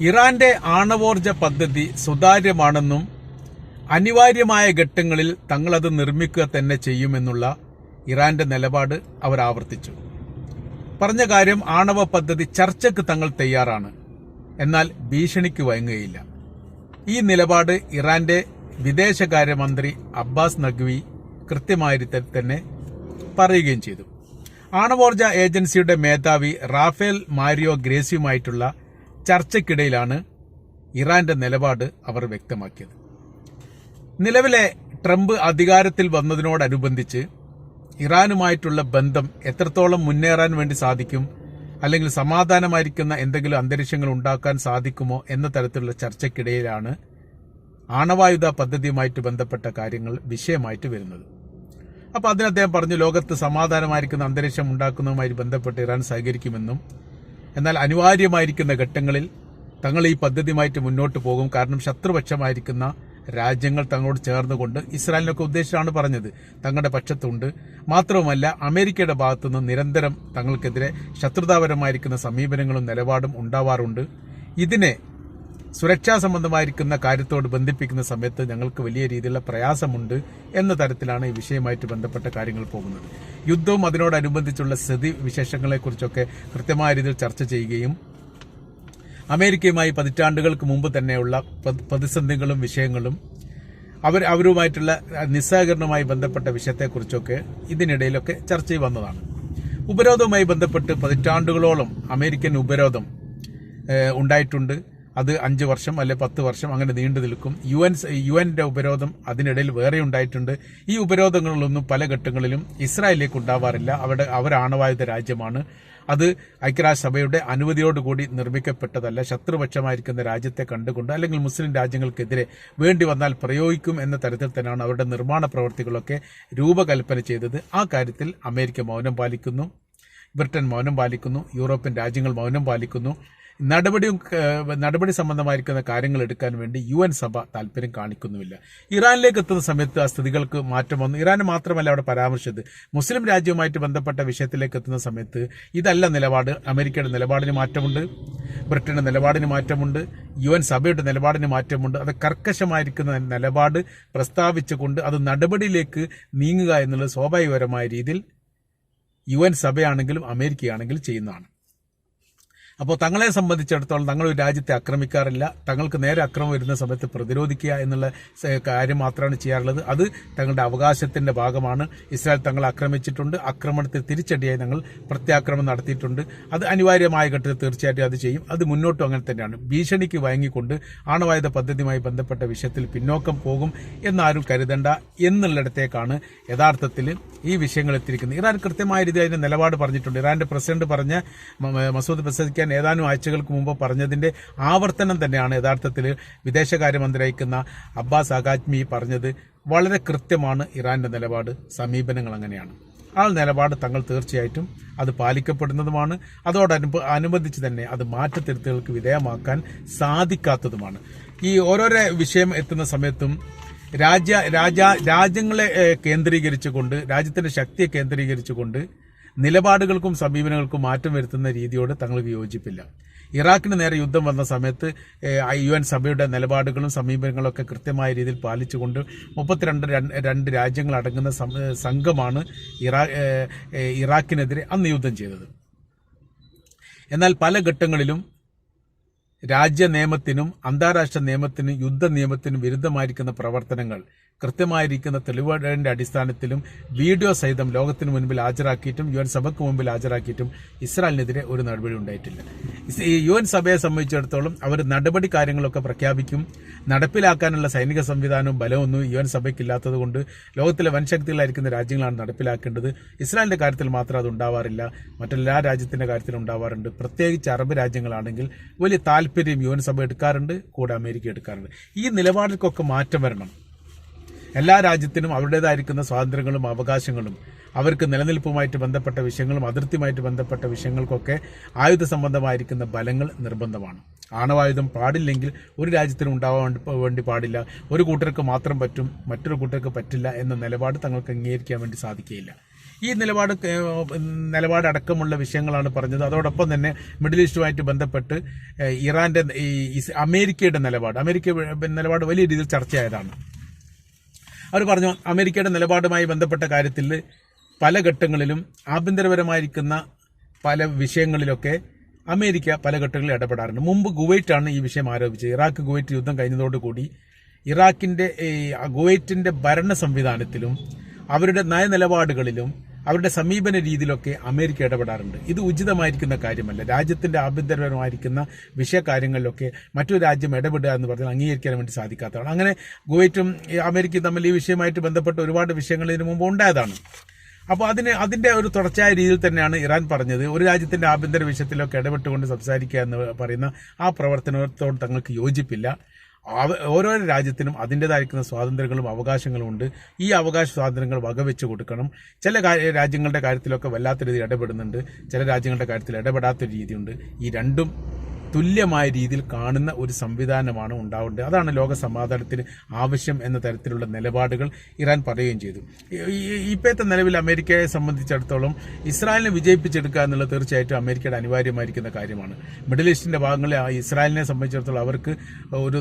ഇറാന്റെ ആണവോർജ പദ്ധതി സുതാര്യമാണെന്നും അനിവാര്യമായ ഘട്ടങ്ങളിൽ തങ്ങളത് നിർമ്മിക്കുക തന്നെ ചെയ്യുമെന്നുള്ള ഇറാന്റെ നിലപാട് അവർ ആവർത്തിച്ചു. പറഞ്ഞ കാര്യം ആണവ പദ്ധതി ചർച്ചയ്ക്ക് തങ്ങൾ തയ്യാറാണ്. എന്നാൽ ഭീഷണിക്ക് വഴങ്ങുകയില്ല. ഈ നിലപാട് ഇറാന്റെ വിദേശകാര്യമന്ത്രി അബ്ബാസ് നഖ്വി കൃത്യമായി തന്നെ പറയുകയും ചെയ്തു. ആണവോർജ ഏജൻസിയുടെ മേധാവി റാഫേൽ മാരിയോ ഗ്രേസിയുമായിട്ടുള്ള ചർച്ചയ്ക്കിടയിലാണ് ഇറാന്റെ നിലപാട് അവർ വ്യക്തമാക്കിയത്. നിലവിലെ ട്രംപ് അധികാരത്തിൽ വന്നതിനോടനുബന്ധിച്ച് ഇറാനുമായിട്ടുള്ള ബന്ധം എത്രത്തോളം മുന്നേറാൻ വേണ്ടി സാധിക്കും അല്ലെങ്കിൽ സമാധാനമായിരിക്കുന്ന എന്തെങ്കിലും അന്തരീക്ഷങ്ങൾ ഉണ്ടാക്കാൻ സാധിക്കുമോ എന്ന തരത്തിലുള്ള ചർച്ചയ്ക്കിടയിലാണ് ആണവായുധ പദ്ധതിയുമായിട്ട് ബന്ധപ്പെട്ട കാര്യങ്ങൾ വിഷയമായിട്ട് വരുന്നത്. അപ്പോൾ അതിന് അദ്ദേഹം പറഞ്ഞു ലോകത്ത് സമാധാനമായിരിക്കുന്ന അന്തരീക്ഷം ഉണ്ടാക്കുന്നതുമായി ബന്ധപ്പെട്ട് ഇറാൻ സഹകരിക്കുമെന്നും എന്നാൽ അനിവാര്യമായിരിക്കുന്ന ഘട്ടങ്ങളിൽ തങ്ങൾ ഈ പദ്ധതിയുമായിട്ട് മുന്നോട്ട് പോകും. കാരണം ശത്രുപക്ഷമായിരിക്കുന്ന രാജ്യങ്ങൾ തങ്ങളോട് ചേർന്നുകൊണ്ട് ഇസ്രായേലിനൊക്കെ ഉദ്ദേശിച്ചാണ് പറഞ്ഞത്. തങ്ങളുടെ പക്ഷത്തുണ്ട്. മാത്രവുമല്ല അമേരിക്കയുടെ ഭാഗത്തുനിന്ന് നിരന്തരം തങ്ങൾക്കെതിരെ ശത്രുതാപരമായിരിക്കുന്ന സമീപനങ്ങളും നിലപാടും ഉണ്ടാവാറുണ്ട്. ഇതിനെ സുരക്ഷാ സംബന്ധമായിരിക്കുന്ന കാര്യത്തോട് ബന്ധിപ്പിക്കുന്ന സമയത്ത് ഞങ്ങൾക്ക് വലിയ രീതിയിലുള്ള പ്രയാസമുണ്ട് എന്ന തരത്തിലാണ് ഈ വിഷയമായിട്ട് ബന്ധപ്പെട്ട കാര്യങ്ങൾ പോകുന്നത്. യുദ്ധവും അതിനോടനുബന്ധിച്ചുള്ള സ്ഥിതി വിശേഷങ്ങളെക്കുറിച്ചൊക്കെ കൃത്യമായ രീതിയിൽ ചർച്ച ചെയ്യുകയും അമേരിക്കയുമായി പതിറ്റാണ്ടുകൾക്ക് മുമ്പ് തന്നെയുള്ള പ്രതിസന്ധികളും വിഷയങ്ങളും അവർ അവരുമായിട്ടുള്ള നിസ്സഹകരണവുമായി ബന്ധപ്പെട്ട വിഷയത്തെക്കുറിച്ചൊക്കെ ഇതിനിടയിലൊക്കെ ചർച്ച വന്നതാണ്. ഉപരോധവുമായി ബന്ധപ്പെട്ട് പതിറ്റാണ്ടുകളോളം അമേരിക്കൻ ഉപരോധം ഉണ്ടായിട്ടുണ്ട്. അത് അഞ്ച് വർഷം അല്ലെ പത്ത് വർഷം അങ്ങനെ നീണ്ടു നിൽക്കും. യു എൻ യു എന്റെ ഉപരോധം അതിനിടയിൽ വേറെ ഉണ്ടായിട്ടുണ്ട്. ഈ ഉപരോധങ്ങളിലൊന്നും പല ഘട്ടങ്ങളിലും ഇസ്രായേലിലേക്ക് ഉണ്ടാവാറില്ല. അവിടെ അവർ ആണവായുധ രാജ്യമാണ്. അത് ഐക്യരാഷ്ട്രസഭയുടെ അനുമതിയോടുകൂടി നിർമ്മിക്കപ്പെട്ടതല്ല. ശത്രുപക്ഷമായിരിക്കുന്ന രാജ്യത്തെ കണ്ടുകൊണ്ട് അല്ലെങ്കിൽ മുസ്ലിം രാജ്യങ്ങൾക്കെതിരെ വേണ്ടി വന്നാൽ പ്രയോഗിക്കും എന്ന തരത്തിൽ തന്നെയാണ് അവരുടെ നിർമ്മാണ പ്രവർത്തികളൊക്കെ രൂപകൽപ്പന ചെയ്തത്. ആ കാര്യത്തിൽ അമേരിക്ക മൗനം പാലിക്കുന്നു. ബ്രിട്ടൻ മൗനം പാലിക്കുന്നു. യൂറോപ്യൻ രാജ്യങ്ങൾ മൗനം പാലിക്കുന്നു. നടപടിയും നടപടി സംബന്ധമായിരിക്കുന്ന കാര്യങ്ങൾ എടുക്കാൻ വേണ്ടി യു എൻ സഭ താല്പര്യം കാണിക്കുന്നുമില്ല. ഇറാനിലേക്ക് എത്തുന്ന സമയത്ത് ആ സ്ഥിതികൾക്ക് മാറ്റം വന്നു. ഇറാന് മാത്രമല്ല അവിടെ പരാമർശിച്ചത്. മുസ്ലിം രാജ്യവുമായിട്ട് ബന്ധപ്പെട്ട വിഷയത്തിലേക്ക് എത്തുന്ന സമയത്ത് ഇതല്ല നിലപാട്. അമേരിക്കയുടെ നിലപാടിന് മാറ്റമുണ്ട്. ബ്രിട്ടന്റെ നിലപാടിന് മാറ്റമുണ്ട്. യു എൻ സഭയുടെ നിലപാടിന് മാറ്റമുണ്ട്. അത് കർക്കശമായിരിക്കുന്ന നിലപാട് പ്രസ്താവിച്ചുകൊണ്ട് അത് നടപടിയിലേക്ക് നീങ്ങുക എന്നുള്ളത് സ്വാഭാവികപരമായ രീതിയിൽ യു എൻ സഭയാണെങ്കിലും അമേരിക്കയാണെങ്കിലും ചെയ്യുന്നതാണ്. അപ്പോൾ തങ്ങളെ സംബന്ധിച്ചിടത്തോളം തങ്ങൾ രാജ്യത്തെ ആക്രമിക്കാറില്ല. തങ്ങൾക്ക് നേരെ അക്രമം വരുന്ന സമയത്ത് പ്രതിരോധിക്കുക എന്നുള്ള കാര്യം മാത്രമാണ് ചെയ്യാറുള്ളത്. അത് തങ്ങളുടെ അവകാശത്തിന്റെ ഭാഗമാണ്. ഇസ്രായേൽ തങ്ങളെ ആക്രമിച്ചിട്ടുണ്ട്. ആക്രമണത്തെ തിരിച്ചടിയായി ഞങ്ങൾ പ്രത്യാക്രമണം നടത്തിയിട്ടുണ്ട്. അത് അനിവാര്യമായ ഘട്ടത്തിൽ തീർച്ചയായിട്ടും അത് ചെയ്യും. അത് മുന്നോട്ടും അങ്ങനെ തന്നെയാണ്. ഭീഷണിക്ക് വഴങ്ങിക്കൊണ്ട് ആണവായുധ പദ്ധതിയുമായി ബന്ധപ്പെട്ട വിഷയത്തിൽ പിന്നോക്കം പോകും എന്നാരും കരുതണ്ട എന്നുള്ളിടത്തേക്കാണ് യഥാർത്ഥത്തിൽ ഈ വിഷയങ്ങൾ എത്തിയിരിക്കുന്നത്. ഇറാൻ കൃത്യമായ രീതിയിൽ അതിന്റെ നിലപാട് പറഞ്ഞിട്ടുണ്ട്. ഇറാന്റെ പ്രസിഡന്റ് പറഞ്ഞ മസൂദ് മ- പെസദിക്കാൻ ഏതാനും ആഴ്ചകൾക്ക് മുമ്പ് പറഞ്ഞതിന്റെ ആവർത്തനം തന്നെയാണ് യഥാർത്ഥത്തിൽ വിദേശകാര്യമന്ത്രി അയക്കുന്ന അബ്ബാസ് അഗാജ്മി പറഞ്ഞത് വളരെ കൃത്യമാണ് ഇറാന്റെ നിലപാട്. സമീപനങ്ങൾ അങ്ങനെയാണ്. ആ നിലപാട് തങ്ങൾ തീർച്ചയായിട്ടും അത് പാലിക്കപ്പെടുന്നതുമാണ്. അതോടനുബ അനുബന്ധിച്ച് തന്നെ അത് മാറ്റത്തിരുത്തുകൾക്ക് വിധേയമാക്കാൻ സാധിക്കാത്തതുമാണ്. ഈ ഓരോരോ വിഷയം എത്തുന്ന സമയത്തും രാജ്യ രാജ രാജ്യങ്ങളെ കേന്ദ്രീകരിച്ചുകൊണ്ട് രാജ്യത്തിന്റെ ശക്തിയെ കേന്ദ്രീകരിച്ചുകൊണ്ട് നിലപാടുകൾക്കും സമീപനങ്ങൾക്കും മാറ്റം വരുത്തുന്ന രീതിയോട് തങ്ങൾക്ക് യോജിപ്പില്ല ഇറാഖിന് നേരെ യുദ്ധം വന്ന സമയത്ത് യു എൻ സഭയുടെ നിലപാടുകളും സമീപനങ്ങളും ഒക്കെ കൃത്യമായ രീതിയിൽ പാലിച്ചുകൊണ്ട് മുപ്പത്തിരണ്ട് രണ്ട് രാജ്യങ്ങളടങ്ങുന്ന സംഘമാണ് ഇറാ ഇറാഖിനെതിരെ അന്ന് യുദ്ധം ചെയ്തത്. എന്നാൽ പല ഘട്ടങ്ങളിലും രാജ്യ നിയമത്തിനും അന്താരാഷ്ട്ര നിയമത്തിനും യുദ്ധ നിയമത്തിനും വിരുദ്ധമായിരിക്കുന്ന പ്രവർത്തനങ്ങൾ കൃത്യമായിരിക്കുന്ന തെളിവുകളുടെ അടിസ്ഥാനത്തിലും വീഡിയോ സഹിതം ലോകത്തിന് മുൻപിൽ ഹാജരാക്കിയിട്ടും യു എൻ സഭയ്ക്ക് മുമ്പിൽ ഹാജരാക്കിയിട്ടും ഇസ്രായേലിനെതിരെ ഒരു നടപടി ഉണ്ടായിട്ടില്ല. യു എൻ സഭയെ സംബന്ധിച്ചിടത്തോളം അവർ നടപടി കാര്യങ്ങളൊക്കെ പ്രഖ്യാപിക്കും. നടപ്പിലാക്കാനുള്ള സൈനിക സംവിധാനവും ബലമൊന്നും യു എൻ സഭയ്ക്കില്ലാത്തത് കൊണ്ട് ലോകത്തിലെ വൻശക്തികളായിരിക്കുന്ന രാജ്യങ്ങളാണ് നടപ്പിലാക്കേണ്ടത്. ഇസ്രായേലിന്റെ കാര്യത്തിൽ മാത്രം അത് ഉണ്ടാവാറില്ല. മറ്റെല്ലാ രാജ്യത്തിന്റെ കാര്യത്തിലും ഉണ്ടാവാറുണ്ട്. പ്രത്യേകിച്ച് അറബ് രാജ്യങ്ങളാണെങ്കിൽ വലിയ താല്പര്യം യു എൻ സഭ എടുക്കാറുണ്ട് കൂടെ അമേരിക്ക എടുക്കാറുണ്ട്. ഈ നിലപാടിൽക്കൊക്കെ മാറ്റം വരണം. എല്ലാ രാജ്യത്തിനും അവരുടേതായിരിക്കുന്ന സ്വാതന്ത്ര്യങ്ങളും അവകാശങ്ങളും അവർക്ക് നിലനിൽപ്പുമായിട്ട് ബന്ധപ്പെട്ട വിഷയങ്ങളും അതിർത്തിയുമായിട്ട് ബന്ധപ്പെട്ട വിഷയങ്ങൾക്കൊക്കെ ആയുധ സംബന്ധമായിരിക്കുന്ന ബലങ്ങൾ നിർബന്ധമാണ്. ആണവായുധം പാടില്ലെങ്കിൽ ഒരു രാജ്യത്തിനും ഉണ്ടാവാൻ വേണ്ടി- പാടില്ല. ഒരു കൂട്ടർക്ക് മാത്രം പറ്റും മറ്റൊരു കൂട്ടർക്ക് പറ്റില്ല എന്ന നിലപാട് തങ്ങൾക്ക് അംഗീകരിക്കാൻ വേണ്ടി സാധിക്കുകയില്ല. ഈ നിലപാട് നിലപാട് നിലപാടടക്കമുള്ള വിഷയങ്ങളാണ് പറഞ്ഞത്. അതോടൊപ്പം തന്നെ മിഡിൽ ഈസ്റ്റുമായിട്ട് ബന്ധപ്പെട്ട് ഇറാന്റെ ഈ അമേരിക്കയുടെ നിലപാട്. അമേരിക്ക നിലപാട് വലിയ രീതിയിൽ ചർച്ചയായതാണ്. അവർ പറഞ്ഞു അമേരിക്കയുടെ നിലപാടുമായി ബന്ധപ്പെട്ട കാര്യത്തിൽ പല ഘട്ടങ്ങളിലും ആഭ്യന്തരപരമായിരിക്കുന്ന പല വിഷയങ്ങളിലൊക്കെ അമേരിക്ക പല ഘട്ടങ്ങളിൽ ഇടപെടാറുണ്ട്. മുമ്പ് കുവൈറ്റാണ് ഈ വിഷയം ആരോപിച്ചത്. ഇറാഖ് കുവൈറ്റ് യുദ്ധം കഴിഞ്ഞതോടുകൂടി ഇറാഖിന്റെ ഈ കുവൈറ്റിന്റെ ഭരണ സംവിധാനത്തിലും അവരുടെ നയനിലപാടുകളിലും അവരുടെ സമീപന രീതിയിലൊക്കെ അമേരിക്ക ഇടപെടാറുണ്ട്. ഇത് ഉചിതമായിരിക്കുന്ന കാര്യമല്ല. രാജ്യത്തിന്റെ ആഭ്യന്തരപരമായിരിക്കുന്ന വിഷയകാര്യങ്ങളിലൊക്കെ മറ്റൊരു രാജ്യം ഇടപെടുക എന്ന് പറഞ്ഞാൽ അംഗീകരിക്കാൻ വേണ്ടി സാധിക്കാത്തതാണ്. അങ്ങനെ കുവൈറ്റും അമേരിക്കയും തമ്മിൽ ഈ വിഷയമായിട്ട് ബന്ധപ്പെട്ട ഒരുപാട് വിഷയങ്ങൾ ഇതിനു മുമ്പ് ഉണ്ടായതാണ്. അപ്പോൾ അതിന് അതിന്റെ ഒരു തുടർച്ചയായ രീതിയിൽ തന്നെയാണ് ഇറാൻ പറഞ്ഞത്. ഒരു രാജ്യത്തിന്റെ ആഭ്യന്തര വിഷയത്തിലൊക്കെ ഇടപെട്ടുകൊണ്ട് സംസാരിക്കുക എന്ന് പറയുന്ന ആ പ്രവർത്തനത്തോട് തങ്ങൾക്ക് യോജിപ്പില്ല. ഓരോ രാജ്യത്തിനും അതിന്റെതായിരിക്കുന്ന സ്വാതന്ത്ര്യങ്ങളും അവകാശങ്ങളും ഉണ്ട്. ഈ അവകാശ സ്വാതന്ത്ര്യങ്ങൾ വകവെച്ച് കൊടുക്കണം. ചില രാജ്യങ്ങളുടെ കാര്യത്തിലൊക്കെ വല്ലാത്ത രീതിയിൽ ഇടപെടുന്നുണ്ട്. ചില രാജ്യങ്ങളുടെ കാര്യത്തിൽ ഇടപെടാത്ത രീതിയുണ്ട്. ഈ രണ്ടും തുല്യമായ രീതിയിൽ കാണുന്ന ഒരു സംവിധാനമാണ് ഉണ്ടാവേണ്ടത്. അതാണ് ലോക സമാധാനത്തിന് ആവശ്യം എന്ന തരത്തിലുള്ള നിലപാടുകൾ ഇറാൻ പറയുകയും ചെയ്തു. ഇപ്പോഴത്തെ നിലവിൽ അമേരിക്കയെ സംബന്ധിച്ചിടത്തോളം ഇസ്രായേലിനെ വിജയിപ്പിച്ചെടുക്കുക എന്നുള്ളത് തീർച്ചയായിട്ടും അമേരിക്കയുടെ അനിവാര്യമായിരിക്കുന്ന കാര്യമാണ്. മിഡിൽ ഈസ്റ്റിന്റെ ഭാഗങ്ങളിൽ ഇസ്രായേലിനെ സംബന്ധിച്ചിടത്തോളം അവർക്ക് ഒരു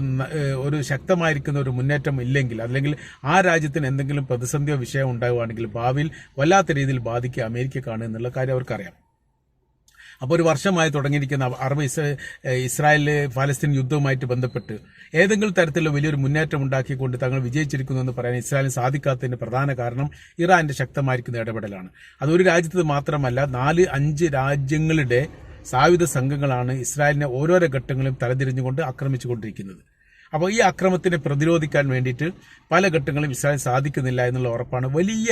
ഒരു ശക്തമായിരിക്കുന്ന ഒരു മുന്നേറ്റം ഇല്ലെങ്കിൽ അല്ലെങ്കിൽ ആ രാജ്യത്തിന് എന്തെങ്കിലും പ്രതിസന്ധിയോ വിഷയം ഉണ്ടാവുകയാണെങ്കിൽ ഭാവിയിൽ വല്ലാത്ത രീതിയിൽ ബാധിക്കുക അമേരിക്കക്കാണ് എന്നുള്ള കാര്യം അവർക്കറിയാം. അപ്പോൾ ഒരു വർഷമായി തുടങ്ങിയിരിക്കുന്ന അറബ് ഇസ്രായേൽ ഫലസ്തീൻ യുദ്ധവുമായിട്ട് ബന്ധപ്പെട്ട് ഏതെങ്കിലും തരത്തിലുള്ള വലിയൊരു മുന്നേറ്റം ഉണ്ടാക്കിക്കൊണ്ട് തങ്ങൾ വിജയിച്ചിരിക്കുന്നു എന്ന് പറയാൻ ഇസ്രായേലിന് സാധിക്കാത്തതിന്റെ പ്രധാന കാരണം ഇറാന്റെ ശക്തമായിരിക്കുന്ന ഇടപെടലാണ്. അത് ഒരു രാജ്യത്ത് മാത്രമല്ല നാല് അഞ്ച് രാജ്യങ്ങളുടെ സായുധ സംഘങ്ങളാണ് ഇസ്രായേലിനെ ഓരോരോ ഘട്ടങ്ങളിലും തലതിരിഞ്ഞുകൊണ്ട് ആക്രമിച്ചുകൊണ്ടിരിക്കുന്നത്. അപ്പോൾ ഈ അക്രമത്തിനെ പ്രതിരോധിക്കാൻ വേണ്ടിയിട്ട് പല ഘട്ടങ്ങളും ഇസ്രായേൽ സാധിക്കുന്നില്ല എന്നുള്ള ഉറപ്പാണ് വലിയ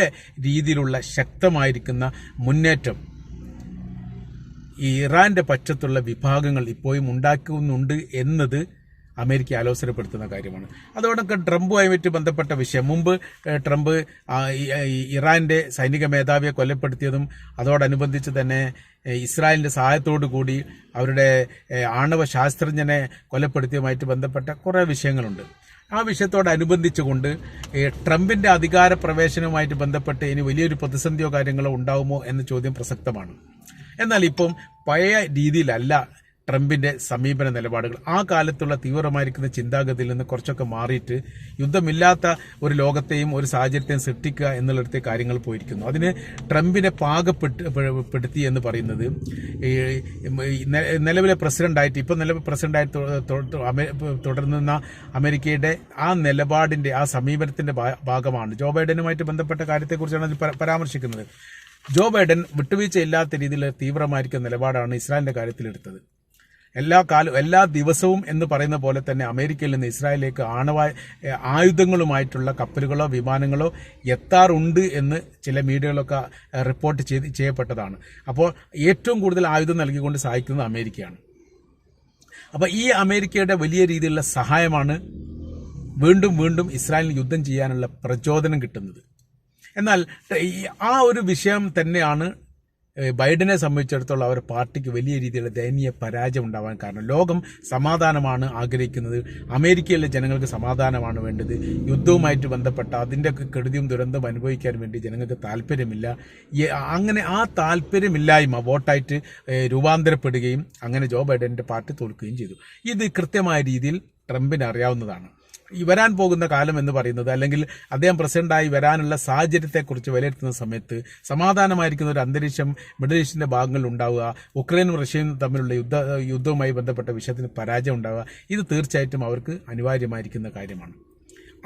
രീതിയിലുള്ള ശക്തമായിരിക്കുന്ന മുന്നേറ്റം. ഇറാന്റെ പക്ഷത്തുള്ള വിഭാഗങ്ങൾ ഇപ്പോഴും ഉണ്ടാക്കുന്നുണ്ട് എന്നത് അമേരിക്ക ആലോചനപ്പെടുത്തുന്ന കാര്യമാണ്. അതോടൊക്കെ ട്രംപുമായിട്ട് ബന്ധപ്പെട്ട വിഷയം. മുമ്പ് ട്രംപ് ഇറാന്റെ സൈനിക മേധാവിയെ കൊല്ലപ്പെടുത്തിയതും അതോടനുബന്ധിച്ച് തന്നെ ഇസ്രായേലിന്റെ സഹായത്തോടു കൂടി അവരുടെ ആണവ ശാസ്ത്രജ്ഞനെ കൊലപ്പെടുത്തിയതുമായിട്ട് ബന്ധപ്പെട്ട കുറേ വിഷയങ്ങളുണ്ട്. ആ വിഷയത്തോടനുബന്ധിച്ചുകൊണ്ട് ട്രംപിന്റെ അധികാര പ്രവേശനവുമായിട്ട് ബന്ധപ്പെട്ട് ഇനി വലിയൊരു പ്രതിസന്ധിയോ കാര്യങ്ങളോ ഉണ്ടാവുമോ എന്ന ചോദ്യം പ്രസക്തമാണ്. എന്നാൽ ഇപ്പം പഴയ രീതിയിലല്ല ട്രംപിന്റെ സമീപന നിലപാടുകൾ. ആ കാലത്തുള്ള തീവ്രമായിരിക്കുന്ന ചിന്താഗതിയിൽ നിന്ന് കുറച്ചൊക്കെ മാറിയിട്ട് യുദ്ധമില്ലാത്ത ഒരു ലോകത്തെയും ഒരു സാഹചര്യത്തെയും സൃഷ്ടിക്കുക എന്നുള്ളിടത്തെ കാര്യങ്ങൾ പോയിരിക്കുന്നു. അതിന് ട്രംപിനെ പാകപ്പെടുത്തി എന്ന് പറയുന്നത് നിലവിലെ പ്രസിഡന്റായിട്ട് ഇപ്പം നിലവിൽ പ്രസിഡന്റായിട്ട് തുടർന്നുന്ന അമേരിക്കയുടെ ആ നിലപാടിന്റെ ആ സമീപനത്തിന്റെ ഭാഗമാണ്. ജോ ബൈഡനുമായിട്ട് ബന്ധപ്പെട്ട കാര്യത്തെക്കുറിച്ചാണ് അതിൽ പരാമർശിക്കുന്നത്. ജോ ബൈഡൻ വിട്ടുവീഴ്ചയില്ലാത്ത രീതിയിൽ തീവ്രമായിരിക്കുന്ന നിലപാടാണ് ഇസ്രായേലിന്റെ കാര്യത്തിൽ എടുത്തത് എല്ലാ കാലം എല്ലാ ദിവസവും എന്ന് പറയുന്ന പോലെ തന്നെ അമേരിക്കയിൽ നിന്ന് ഇസ്രായേലിലേക്ക് ആണവ ആയുധങ്ങളുമായിട്ടുള്ള കപ്പലുകളോ വിമാനങ്ങളോ എത്താറുണ്ട് എന്ന് ചില മീഡിയകളൊക്കെ റിപ്പോർട്ട് ചെയ്ത് ചെയ്യപ്പെട്ടതാണ്. അപ്പോൾ ഏറ്റവും കൂടുതൽ ആയുധം നൽകിക്കൊണ്ട് സഹായിക്കുന്നത് അമേരിക്കയാണ്. അപ്പോൾ ഈ അമേരിക്കയുടെ വലിയ രീതിയിലുള്ള സഹായമാണ് വീണ്ടും വീണ്ടും ഇസ്രായേലിന് യുദ്ധം ചെയ്യാനുള്ള പ്രചോദനം കിട്ടുന്നത്. എന്നാൽ ആ ഒരു വിഷയം തന്നെയാണ് ബൈഡനെ സംബന്ധിച്ചിടത്തോളം അവർ പാർട്ടിക്ക് വലിയ രീതിയിലുള്ള ദയനീയ പരാജയം ഉണ്ടാവാൻ കാരണം. ലോകം സമാധാനമാണ് ആഗ്രഹിക്കുന്നത്. അമേരിക്കയിലെ ജനങ്ങൾക്ക് സമാധാനമാണ് വേണ്ടത്. യുദ്ധവുമായിട്ട് ബന്ധപ്പെട്ട അതിന്റെ കെടുതിയും ദുരന്തവും അനുഭവിക്കാൻ വേണ്ടി ജനങ്ങൾക്ക് താല്പര്യമില്ല. അങ്ങനെ ആ താല്പര്യമില്ലായ്മ വോട്ടായിട്ട് രൂപാന്തരപ്പെടുകയും അങ്ങനെ ജോ ബൈഡന്റെ പാർട്ടി തോൽക്കുകയും ചെയ്തു. ഇത് കൃത്യമായ രീതിയിൽ ട്രംപിന് അറിയാവുന്നതാണ്. വരാൻ പോകുന്ന കാലം എന്ന് പറയുന്നത് അല്ലെങ്കിൽ അദ്ദേഹം പ്രസിഡന്റായി വരാനുള്ള സാഹചര്യത്തെക്കുറിച്ച് വിലയിരുത്തുന്ന സമയത്ത് സമാധാനമായിരിക്കുന്ന ഒരു അന്തരീക്ഷം മിഡിൽ ഈസ്റ്റിന്റെ ഭാഗങ്ങളിൽ ഉണ്ടാവുക ഉക്രൈനും റഷ്യയും തമ്മിലുള്ള യുദ്ധ യുദ്ധവുമായി ബന്ധപ്പെട്ട വിഷയത്തിന് പരാജയം ഉണ്ടാവുക ഇത് തീർച്ചയായിട്ടും അവർക്ക് അനിവാര്യമായിരിക്കുന്ന കാര്യമാണ്.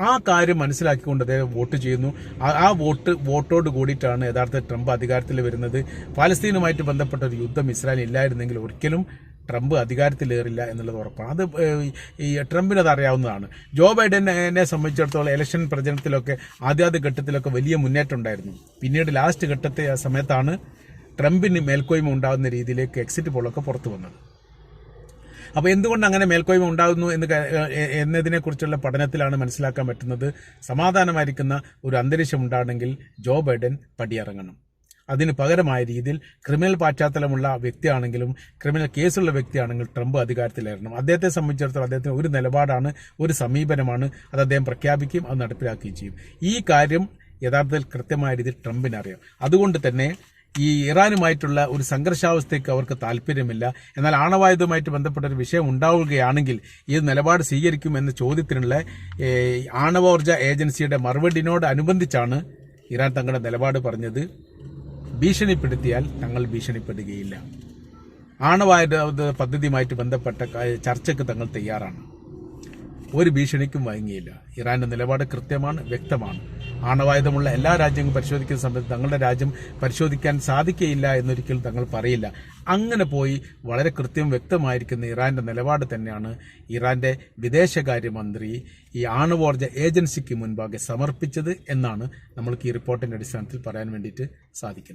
ആ കാര്യം മനസ്സിലാക്കിക്കൊണ്ട് അദ്ദേഹം വോട്ട് ചെയ്യുന്നു. ആ- വോട്ട് വോട്ടോട് കൂടിയിട്ടാണ് യഥാർത്ഥ ട്രംപ് അധികാരത്തിൽ വരുന്നത്. പാലസ്തീനുമായിട്ട് ബന്ധപ്പെട്ട ഒരു യുദ്ധം ഇസ്രായേൽ ഇല്ലായിരുന്നെങ്കിൽ ഒരിക്കലും ട്രംപ് അധികാരത്തിലേറില്ല എന്നുള്ളത് ഉറപ്പാണ്. അത് ഈ ട്രംപിന് അത് അറിയാവുന്നതാണ്. ജോ ബൈഡനെ സംബന്ധിച്ചിടത്തോളം ഇലക്ഷൻ പ്രചരണത്തിലൊക്കെ ആദ്യാദ്യ ഘട്ടത്തിലൊക്കെ വലിയ മുന്നേറ്റം ഉണ്ടായിരുന്നു. പിന്നീട് ലാസ്റ്റ് ഘട്ടത്തെ ആ സമയത്താണ് ട്രംപിന് മേൽക്കോയ്മ ഉണ്ടാകുന്ന രീതിയിലേക്ക് എക്സിറ്റ് പോളൊക്കെ പുറത്തു വന്നത്. അപ്പോൾ എന്തുകൊണ്ട് അങ്ങനെ മേൽക്കോയ്മ ഉണ്ടാകുന്നു എന്ന് ക- എ- എന്നതിനെ കുറിച്ചുള്ള പഠനത്തിലാണ് മനസ്സിലാക്കാൻ പറ്റുന്നത്. സമാധാനമായിരിക്കുന്ന ഒരു അന്തരീക്ഷം ഉണ്ടാകണമെങ്കിൽ ജോ ബൈഡൻ പടിയിറങ്ങണം. അതിന് പകരമായ രീതിയിൽ ക്രിമിനൽ പശ്ചാത്തലമുള്ള വ്യക്തിയാണെങ്കിലും ക്രിമിനൽ കേസുള്ള വ്യക്തിയാണെങ്കിലും ട്രംപ് അധികാരത്തിലേറണം. അദ്ദേഹത്തെ സംബന്ധിച്ചിടത്തോളം അദ്ദേഹത്തിന് ഒരു നിലപാടാണ് ഒരു സമീപനമാണ്. അത് അദ്ദേഹം പ്രഖ്യാപിക്കുകയും അത് നടപ്പിലാക്കുകയും ചെയ്യും. ഈ കാര്യം യഥാർത്ഥത്തിൽ കൃത്യമായ രീതിയിൽ ട്രംപിന് അറിയാം. അതുകൊണ്ട് തന്നെ ഈ ഇറാനുമായിട്ടുള്ള ഒരു സംഘർഷാവസ്ഥയ്ക്ക് അവർക്ക് താല്പര്യമില്ല. എന്നാൽ ആണവായുധവുമായിട്ട് ബന്ധപ്പെട്ട ഒരു വിഷയം ഉണ്ടാവുകയാണെങ്കിൽ ഈ നിലപാട് സ്വീകരിക്കും എന്ന ചോദ്യത്തിനുള്ള ആണവോർജ ഏജൻസിയുടെ മറുപടിനോട് അനുബന്ധിച്ചാണ് ഇറാൻ തങ്ങളുടെ നിലപാട് പറഞ്ഞത്. ഭീഷണിപ്പെടുത്തിയാൽ തങ്ങൾ ഭീഷണിപ്പെടുകയില്ല. ആണവായുധ പദ്ധതിയുമായിട്ട് ബന്ധപ്പെട്ട ചർച്ചയ്ക്ക് തങ്ങൾ തയ്യാറാണ്. ഒരു ഭീഷണിക്കും വഴങ്ങിയില്ല. ഇറാന്റെ നിലപാട് കൃത്യമാണ് വ്യക്തമാണ്. ആണവായുധമുള്ള എല്ലാ രാജ്യങ്ങളും പരിശോധിക്കുന്ന സമയത്ത് തങ്ങളുടെ രാജ്യം പരിശോധിക്കാൻ സാധിക്കയില്ല എന്നൊരിക്കലും തങ്ങൾ പറയില്ല. അങ്ങനെ പോയി വളരെ കൃത്യം വ്യക്തമായിരിക്കുന്ന ഇറാന്റെ നിലപാട് തന്നെയാണ് ഇറാന്റെ വിദേശകാര്യമന്ത്രി ഈ ആണവോർജ ഏജൻസിക്ക് മുൻപാകെ സമർപ്പിച്ചത് എന്നാണ് നമ്മൾക്ക് ഈ റിപ്പോർട്ടിന്റെ അടിസ്ഥാനത്തിൽ പറയാൻ വേണ്ടിയിട്ട് സാധിക്കുന്നത്.